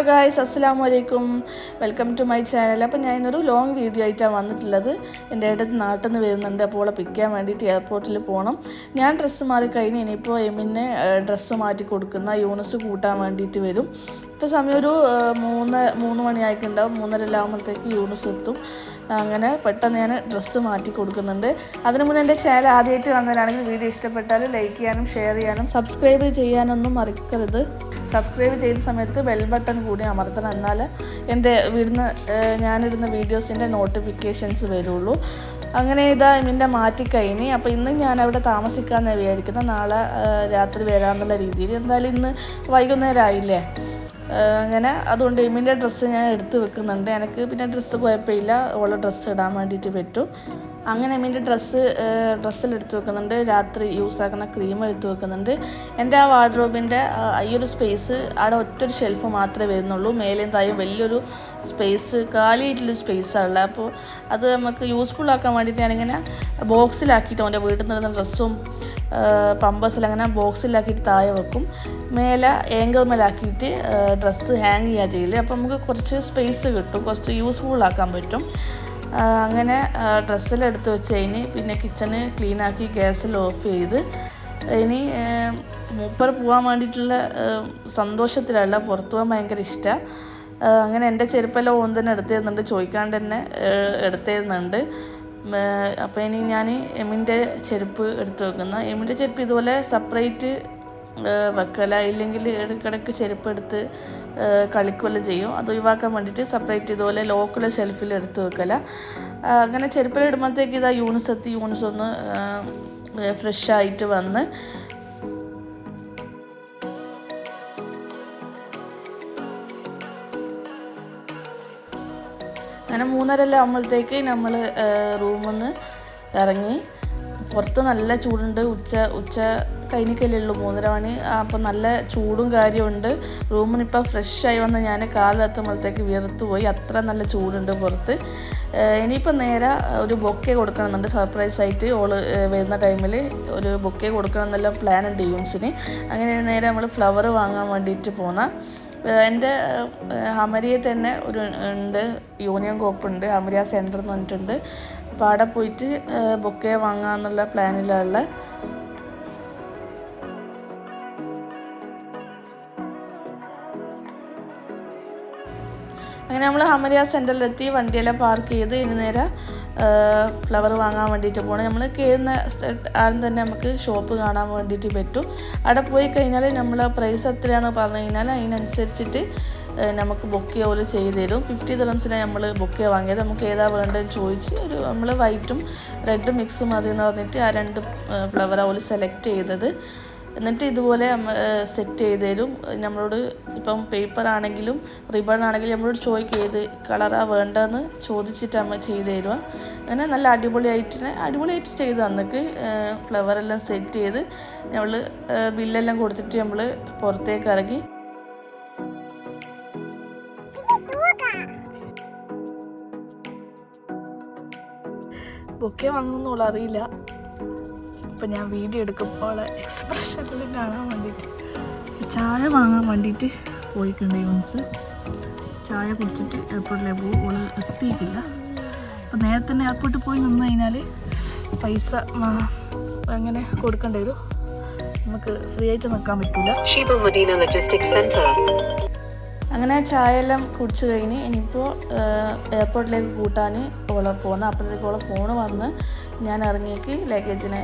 Hello guys അസ്സലാമു അലൈക്കും welcome to my channel അപ്പോൾ ഞാൻ ഇന്നൊരു ലോങ് വീഡിയോ ആയിട്ടാണ് വന്നിട്ടുള്ളത്. എന്റെ ഏട്ടത്ത് നാട്ടിൽ നിന്ന് വരുന്നുണ്ട്. അപ്പോൾ അവളെ പിക്ക് ചെയ്യാൻ വേണ്ടിയിട്ട് എയർപോർട്ടിൽ പോകണം ഞാൻ ഡ്രസ്സ് മാറി കഴിഞ്ഞ് ഇനിയിപ്പോൾ എമിനെ ഡ്രസ്സ് മാറ്റി കൊടുക്കുന്ന യൂണിസ് കൂട്ടാൻ വേണ്ടിയിട്ട് വരും. ഇപ്പോൾ സമയം ഒരു മൂന്ന് മൂന്ന് മണിയായിട്ടുണ്ടാവും. മൂന്നര ആകുമ്പോഴത്തേക്ക് യൂണിസ് എത്തും. അങ്ങനെ പെട്ടെന്ന് ഞാൻ ഡ്രസ്സ് മാറ്റി കൊടുക്കുന്നുണ്ട്. അതിനു മുന്നേ എന്റെ ചാനൽ ആദ്യമായിട്ട് കാണുന്നവരാണെങ്കിൽ വീഡിയോ ഇഷ്ടപ്പെട്ടാൽ ലൈക്ക് ചെയ്യാനും ഷെയർ ചെയ്യാനും സബ്സ്ക്രൈബ് ചെയ്യാനൊന്നും മറക്കരുത്. സബ്സ്ക്രൈബ് ചെയ്യുന്ന സമയത്ത് ബെൽ ബട്ടൺ കൂടി അമർത്തണം. എന്നാൽ എന്റെ വിടുന്ന ഞാനിടുന്ന വീഡിയോസിന്റെ നോട്ടിഫിക്കേഷൻസ് വരുള്ളൂ. അങ്ങനെ ഇതാ ഇതിന്റെ മാറ്റി കഴിഞ്ഞ്. അപ്പോൾ ഇന്ന് ഞാൻ അവിടെ താമസിക്കാമെന്ന് വിചാരിക്കുന്നത് നാളെ രാത്രി വരാമെന്നുള്ള രീതിയിൽ. എന്തായാലും ഇന്ന് വൈകുന്നേരം ആയില്ലേ അങ്ങനെ അതുകൊണ്ട് എമ്മിന്റെ ഡ്രസ്സ് ഞാൻ എടുത്ത് വെക്കുന്നുണ്ട്. എനിക്ക് പിന്നെ ഡ്രസ്സ് കുഴപ്പമില്ല. ഓളെ ഡ്രസ്സ് ഇടാൻ വേണ്ടിയിട്ട് പറ്റും. അങ്ങനെ എമ്മിന്റെ ഡ്രസ്സ് ഡ്രസ്സിൽ എടുത്ത് വെക്കുന്നുണ്ട്. രാത്രി യൂസ് ആക്കുന്ന ക്രീം എടുത്ത് വെക്കുന്നുണ്ട്. എന്റെ ആ വാർഡ്രോബിന്റെ ഈ ഒരു സ്പേസ് അവിടെ ഒറ്റൊരു ഷെൽഫ് മാത്രമേ വരുന്നുള്ളൂ. മേലെയും തായും വലിയൊരു സ്പേസ് കാലിയായിട്ടുള്ള സ്പേസ് ഉള്ളത് അപ്പോൾ അത് നമുക്ക് യൂസ്ഫുൾ ആക്കാൻ വേണ്ടിയിട്ട് ഞാനിങ്ങനെ ബോക്സിലാക്കിയിട്ട് അവന്റെ വീട്ടിൽ നിന്ന് ഡ്രസ്സും പമ്പേഴ്സിൽ അങ്ങനെ ബോക്സിലാക്കിയിട്ട് താഴെ വെക്കും. മേലെ ഏങ്കർ മേലാക്കിയിട്ട് ഡ്രസ്സ് ഹാങ് ചെയ്യുക ചെയ്യില്ല അപ്പം നമുക്ക് കുറച്ച് സ്പേസ് കിട്ടും. കുറച്ച് യൂസ്ഫുൾ ആക്കാൻ പറ്റും. അങ്ങനെ ഡ്രസ്സിലെടുത്ത് വെച്ച് കഴിഞ്ഞ് പിന്നെ കിച്ചണ് ക്ലീനാക്കി ഗ്യാസിൽ ഓഫ് ചെയ്ത് ഇനി മൂപ്പർ പോകാൻ വേണ്ടിയിട്ടുള്ള സന്തോഷത്തിലല്ല പുറത്തു പോകാൻ ഭയങ്കര ഇഷ്ടമാണ് അങ്ങനെ എന്റെ ചെരുപ്പെല്ലാം ഓൻ തന്നെ എടുത്തു തരുന്നുണ്ട്. ചോദിക്കാണ്ട് തന്നെ എടുത്തു തരുന്നുണ്ട്. അപ്പോൾ ഇനി ഞാൻ എമിന്റെ ചെരുപ്പ് എടുത്ത് വെക്കുന്ന. എമിന്റെ ചെരുപ്പ് ഇതുപോലെ സെപ്പറേറ്റ് വെക്കല. ഇല്ലെങ്കിൽ ഇടയ്ക്കിടയ്ക്ക് ചെരുപ്പ് എടുത്ത് കളിക്കുകയെല്ലാം ചെയ്യും. അത് ഒഴിവാക്കാൻ വേണ്ടിയിട്ട് സെപ്പറേറ്റ് ഇതുപോലെ ലോക്കൽ ഷെൽഫിൽ എടുത്ത് വെക്കല. അങ്ങനെ ചെരുപ്പിൽ ഇടുമ്പോഴത്തേക്ക് ഇതാ യൂണിസ് എത്തി യൂണിസ് ഒന്ന് ഫ്രഷ് ആയിട്ട് വന്ന് അങ്ങനെ മൂന്നരല്ല ആകുമ്പോഴത്തേക്ക് നമ്മൾ റൂമിൽ ഇറങ്ങി. പുറത്ത് നല്ല ചൂടുണ്ട്. ഉച്ച ഉച്ച കഴിഞ്ഞിക്കല്ലേ ഉള്ളൂ മൂന്നര മണി. അപ്പം നല്ല ചൂടും കാര്യമുണ്ട് റൂമിനിപ്പോൾ ആയി വന്ന് ഞാൻ കാലെത്തുമ്പോഴത്തേക്ക് വിയർത്ത് പോയി. അത്ര നല്ല ചൂടുണ്ട് പുറത്ത്. ഇനിയിപ്പോൾ നേരെ ഒരു ബൊക്കെ കൊടുക്കണമെന്നുണ്ട്. സർപ്രൈസ് ആയിട്ട് ഓൾ വരുന്ന ടൈമിൽ ഒരു ബൊക്കെ കൊടുക്കണം എന്നുള്ള പ്ലാൻ ഉണ്ട് യൂൺസിന് അങ്ങനെ നേരെ നമ്മൾ ഫ്ലവർ വാങ്ങാൻ വേണ്ടിയിട്ട് പോന്ന. എന്റെ ഏഹ് ഹമരിയെ തന്നെ ഒരു ഉണ്ട് യൂണിയൻ കോപ്പ് ഉണ്ട് ഹമരിയ സെന്റർ എന്ന് പറഞ്ഞിട്ടുണ്ട്. അപ്പോൾ അവിടെ പോയിട്ട് ബൊക്കെ വാങ്ങാമെന്നുള്ള പ്ലാനിലുള്ള അങ്ങനെ നമ്മൾ ഹമരിയ സെന്ററിലെത്തി വണ്ടിയെല്ലാം പാർക്ക് ചെയ്ത് ഇനി നേരെ ഫ്ലവർ വാങ്ങാൻ വേണ്ടിയിട്ട് പോകണം നമ്മൾ കയറുന്ന ആദ്യം തന്നെ നമുക്ക് ഷോപ്പ് കാണാൻ വേണ്ടിയിട്ട് പറ്റും. അവിടെ പോയി കഴിഞ്ഞാൽ നമ്മൾ പ്രൈസ് എത്രയാണെന്ന് പറഞ്ഞു കഴിഞ്ഞാൽ അതിനനുസരിച്ചിട്ട് നമുക്ക് ബൊക്കെ പോലെ ചെയ്ത് തരും. ഫിഫ്റ്റി ദിറംസിനാണ് നമ്മൾ ബൊക്കെ വാങ്ങിയത്. നമുക്ക് ഏതാ വേണ്ടതെന്ന് ചോദിച്ച് ഒരു നമ്മൾ വൈറ്റും റെഡും മിക്സും മതി എന്ന് പറഞ്ഞിട്ട് ആ രണ്ട് ഫ്ലവർ പോലെ സെലക്ട് ചെയ്തത്. എന്നിട്ട് ഇതുപോലെ സെറ്റ് ചെയ്ത് തരും നമ്മളോട് ഇപ്പം പേപ്പർ ആണെങ്കിലും റിബൺ ആണെങ്കിലും നമ്മളോട് ചോദിക്കുക ഏത് കളറാണ് വേണ്ടതെന്ന് ചോദിച്ചിട്ട് അമ്മ ചെയ്ത് തരുക അങ്ങനെ നല്ല അടിപൊളിയായിട്ട് അടിപൊളിയായിട്ട് ചെയ്ത് തന്നിക്ക് ഫ്ലവറെല്ലാം സെറ്റ് ചെയ്ത് നമ്മൾ ബില്ലെല്ലാം കൊടുത്തിട്ട് നമ്മൾ പുറത്തേക്ക് ഇറങ്ങി. ബൊക്കെ വാങ്ങുന്നുള്ള അറിയില്ല. ഇപ്പം ഞാൻ വീഡിയോ എടുക്കുമ്പോൾ എക്സ്പ്രഷനിലും കാണാൻ വേണ്ടിയിട്ട് ചായ വാങ്ങാൻ വേണ്ടിയിട്ട് പോയിട്ടുണ്ട് യൂൺസ് ചായ കുടിച്ചിട്ട് എയർപോർട്ടിലെ പോകും ഓൾ എത്തിയിട്ടില്ല. അപ്പം നേരത്തെ തന്നെ എയർപോർട്ടിൽ പോയി നിന്ന് കഴിഞ്ഞാൽ പൈസ അങ്ങനെ കൊടുക്കേണ്ടി വരും. നമുക്ക് ഫ്രീ ആയിട്ട് നിൽക്കാൻ പറ്റില്ല മദീന ലോജിസ്റ്റിക്. അങ്ങനെ ചായ എല്ലാം കുടിച്ച് കഴിഞ്ഞ് ഇനിയിപ്പോൾ എയർപോർട്ടിലേക്ക് കൂട്ടാൻ ഓളെ പോകുന്നു അപ്പോഴത്തേക്ക് ഓളെ ഫോണ് വന്ന് ഞാൻ ഇറങ്ങിയേക്ക് ലഗേജിന്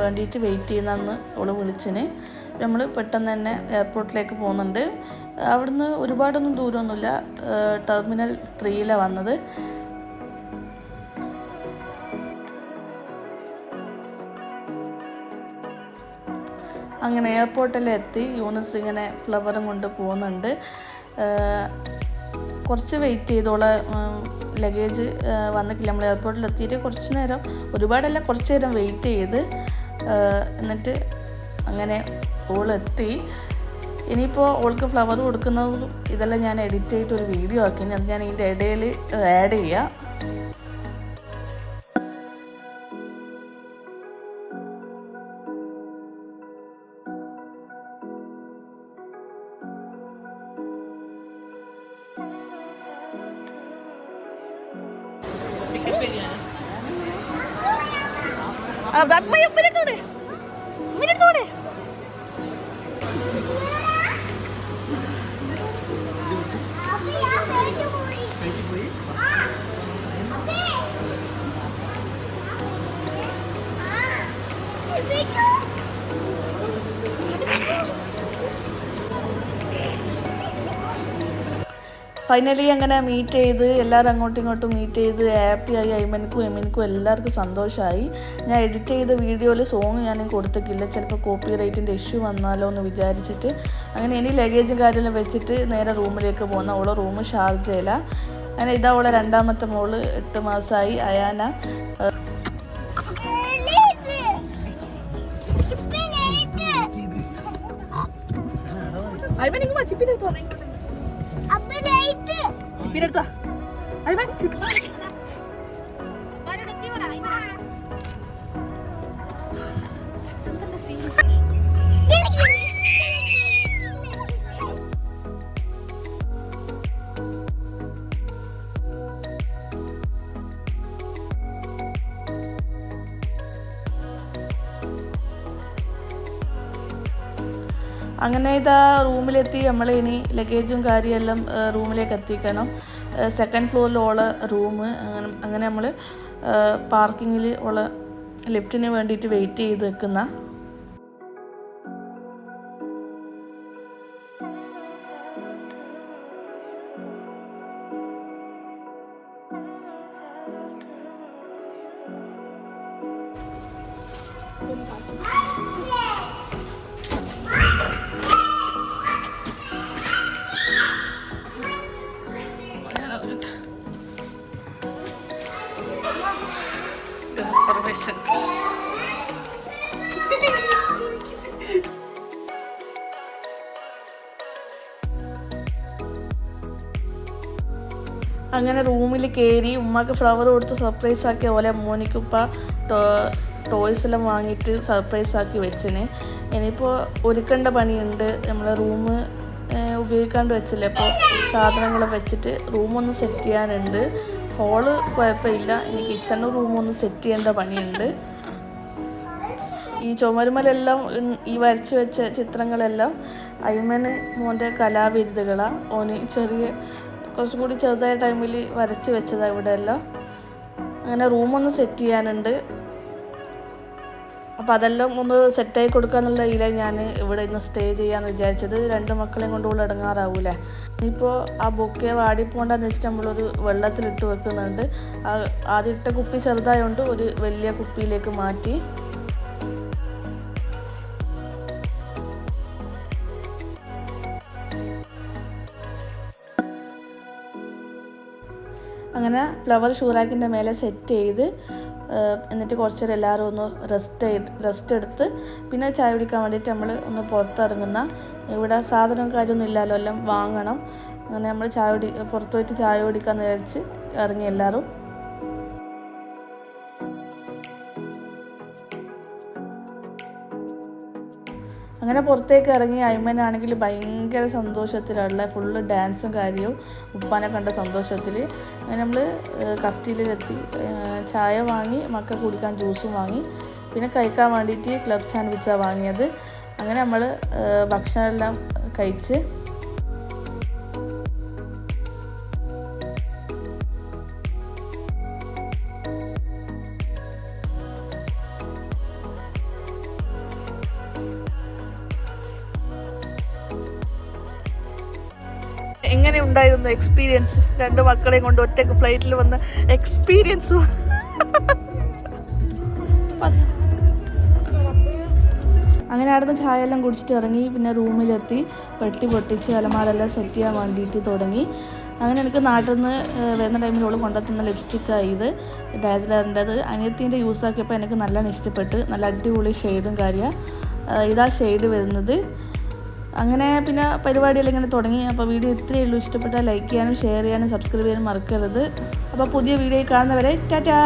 വേണ്ടിയിട്ട് വെയിറ്റ് ചെയ്യുന്നെന്ന് ഓൾ വിളിച്ചിന്. നമ്മൾ പെട്ടെന്ന് തന്നെ എയർപോർട്ടിലേക്ക് പോകുന്നുണ്ട്. അവിടുന്ന് ഒരുപാടൊന്നും ദൂരമൊന്നുമില്ല ടെർമിനൽ ത്രീയിലാണ് വന്നത്. അങ്ങനെ എയർപോർട്ടിൽ എത്തി. യൂണിസ് ഇങ്ങനെ ഫ്ലവറും കൊണ്ട് പോകുന്നുണ്ട്. കുറച്ച് വെയിറ്റ് ചെയ്തോളെ. ലഗേജ് വന്നിട്ടില്ല. നമ്മൾ എയർപോർട്ടിൽ എത്തിയിട്ട് കുറച്ച് നേരം ഒരുപാടല്ല കുറച്ച് നേരം വെയിറ്റ് ചെയ്ത് എന്നിട്ട് അങ്ങനെ ഓളെത്തി ഇനിയിപ്പോൾ ഓൾക്ക് ഫ്ലവർ കൊടുക്കുന്നതും ഇതെല്ലാം ഞാൻ എഡിറ്റ് ചെയ്തിട്ട് ഒരു വീഡിയോ ആക്കി അത് ഞാൻ ഇതിന്റെ ഇടയിൽ ആഡ് ചെയ്യാം. ഉമ്മിനെടുത്തോടെ ഉമ്മിനെടുത്തോടെ ഫൈനലി അങ്ങനെ മീറ്റ് ചെയ്ത് എല്ലാവരും അങ്ങോട്ടും ഇങ്ങോട്ടും മീറ്റ് ചെയ്ത് ആയി. ഐമൻക്കും എമിൻക്കും എല്ലാവർക്കും സന്തോഷമായി ഞാൻ എഡിറ്റ് ചെയ്ത വീഡിയോയിൽ സോങ് ഞാൻ കൊടുത്തിട്ടില്ല. ചിലപ്പോൾ കോപ്പി റൈറ്റിന്റെ ഇഷ്യൂ വന്നാലോ എന്ന് വിചാരിച്ചിട്ട്. അങ്ങനെ ഇനി ലഗേജും കാര്യമെല്ലാം വെച്ചിട്ട് നേരെ റൂമിലേക്ക് പോകുന്ന അവളെ റൂം ഷാർജയില. അങ്ങനെ ഇതാ അവളെ രണ്ടാമത്തെ മോൾ എട്ട് മാസമായി അയാന. അങ്ങനെ ഇതാ റൂമിലെത്തി നമ്മൾ ഇനി ലഗേജും കാര്യമെല്ലാം റൂമിലേക്ക് എത്തിക്കണം. സെക്കൻഡ് ഫ്ലോറിലുള്ള റൂം അങ്ങനെ നമ്മൾ പാർക്കിങ്ങിൽ ഉള്ള ലിഫ്റ്റിന് വേണ്ടിയിട്ട് വെയിറ്റ് ചെയ്ത് നിൽക്കുന്ന അങ്ങനെ റൂമിൽ കയറി ഉമ്മക്ക് ഫ്ലവർ കൊടുത്ത് സർപ്രൈസ് ആക്കിയ പോലെ മോനിക്കുപ്പ ടോയ്സ് എല്ലാം വാങ്ങിയിട്ട് സർപ്രൈസ് ആക്കി വെച്ചിന്. ഇനിയിപ്പോൾ ഒരുക്കേണ്ട പണിയുണ്ട്. നമ്മളെ റൂം ഉപയോഗിക്കാണ്ട് വെച്ചില്ല? അപ്പോൾ സാധനങ്ങൾ വെച്ചിട്ട് റൂമൊന്ന് സെറ്റ് ചെയ്യാനുണ്ട്. ഹോൾ കുഴപ്പമില്ല. ഇനി കിച്ചണ് റൂമൊന്ന് സെറ്റ് ചെയ്യേണ്ട പണിയുണ്ട്. ഈ ചുമരുമലെല്ലാം ഈ വരച്ച് വെച്ച ചിത്രങ്ങളെല്ലാം അയ്മന് മോന്റെ കലാവിരുതുകളാണ് ഓന് ചെറിയ കുറച്ചും കൂടി ചെറുതായ ടൈമിൽ വരച്ച് വെച്ചതാണ് ഇവിടെ എല്ലാം അങ്ങനെ റൂമൊന്ന് സെറ്റ് ചെയ്യാനുണ്ട്. അപ്പോൾ അതെല്ലാം ഒന്ന് സെറ്റായി കൊടുക്കാന്നുള്ള ഇതിലാണ് ഞാൻ ഇവിടെ ഇന്ന് സ്റ്റേ ചെയ്യാന്ന് വിചാരിച്ചത്. രണ്ട് മക്കളെയും കൊണ്ട് ഇവിടെ ഇടങ്ങാറാവൂലേ? ഇനിയിപ്പോൾ ആ ബൊക്കെ വാടിപ്പോണ്ടെന്ന് വെച്ചിട്ട് നമ്മളൊരു വെള്ളത്തിലിട്ട് വെക്കുന്നുണ്ട്. ആദ്യം ഇട്ട കുപ്പി ചെറുതായതുകൊണ്ട് ഒരു വലിയ കുപ്പിയിലേക്ക് മാറ്റി. അങ്ങനെ ഫ്ലവർ ഷൂറാക്കിന്റെ മേലെ സെറ്റ് ചെയ്ത് എന്നിട്ട് കുറച്ച് നേരം എല്ലാവരും ഒന്ന് റെസ്റ്റ് റെസ്റ്റ് എടുത്ത് പിന്നെ ചായ കുടിക്കാൻ വേണ്ടിയിട്ട് നമ്മൾ ഒന്ന് പുറത്തിറങ്ങുന്ന ഇവിടെ സാധനവും കാര്യമൊന്നും ഇല്ലല്ലോ എല്ലാം വാങ്ങണം. അങ്ങനെ നമ്മൾ ചായ കുടി പുറത്തു പോയിട്ട് ചായ കുടിക്കാമെന്ന് വിചാരിച്ച് ഇറങ്ങി എല്ലാവരും. അങ്ങനെ പുറത്തേക്ക് ഇറങ്ങി അയ്മനാണെങ്കിൽ ഭയങ്കര സന്തോഷത്തിലുള്ള ഫുള്ള് ഡാൻസും കാര്യവും ഉപ്പാനെ കണ്ട സന്തോഷത്തിൽ അങ്ങനെ നമ്മൾ കഫ്റ്റിയിലെത്തി ചായ വാങ്ങി മക്ക കുടിക്കാൻ ജ്യൂസും വാങ്ങി. പിന്നെ കഴിക്കാൻ വേണ്ടിയിട്ട് ക്ലബ് സാൻഡ്വിച്ചാണ് വാങ്ങിയത്. അങ്ങനെ നമ്മൾ ഭക്ഷണമെല്ലാം കഴിച്ച് എങ്ങനെ ഉണ്ടായിരുന്നു എക്സ്പീരിയൻസ് രണ്ട് മക്കളെയും കൊണ്ട് ഒറ്റയ്ക്ക് ഫ്ലൈറ്റിൽ വന്ന എക്സ്പീരിയൻസ് അങ്ങനെ അവിടുന്ന് ചായ എല്ലാം കുടിച്ചിട്ട് ഇറങ്ങി പിന്നെ റൂമിലെത്തി. പെട്ടി പൊട്ടിച്ച് അലമാരെല്ലാം സെറ്റ് ചെയ്യാൻ വേണ്ടിയിട്ട് തുടങ്ങി. അങ്ങനെ എനിക്ക് നാട്ടിൽ നിന്ന് വരുന്ന ടൈമിൽ ഓൾ കൊണ്ടെത്തുന്ന ലിപ്സ്റ്റിക്കാണ് ഇത് ഡാസിലറിന്റെത്. അനിയത്തിന്റെ യൂസ് ആക്കിയപ്പോൾ എനിക്ക് നല്ലോണം ഇഷ്ടപ്പെട്ട്. നല്ല അടിപൊളി ഷെയ്ഡും കാര്യമാണ് ഇതാ ഷെയ്ഡ് വരുന്നത്. അങ്ങനെ പിന്നെ പരിപാടിയെല്ലാം ഇങ്ങനെ തുടങ്ങി. അപ്പോൾ വീഡിയോ ഇത്രയേ ഉള്ളൂ. ഇഷ്ടപ്പെട്ടാൽ ലൈക്ക് ചെയ്യാനും ഷെയർ ചെയ്യാനും സബ്സ്ക്രൈബ് ചെയ്യാനും മറക്കരുത്. അപ്പോൾ പുതിയ വീഡിയോ കാണുന്നവരെ ടാറ്റാ!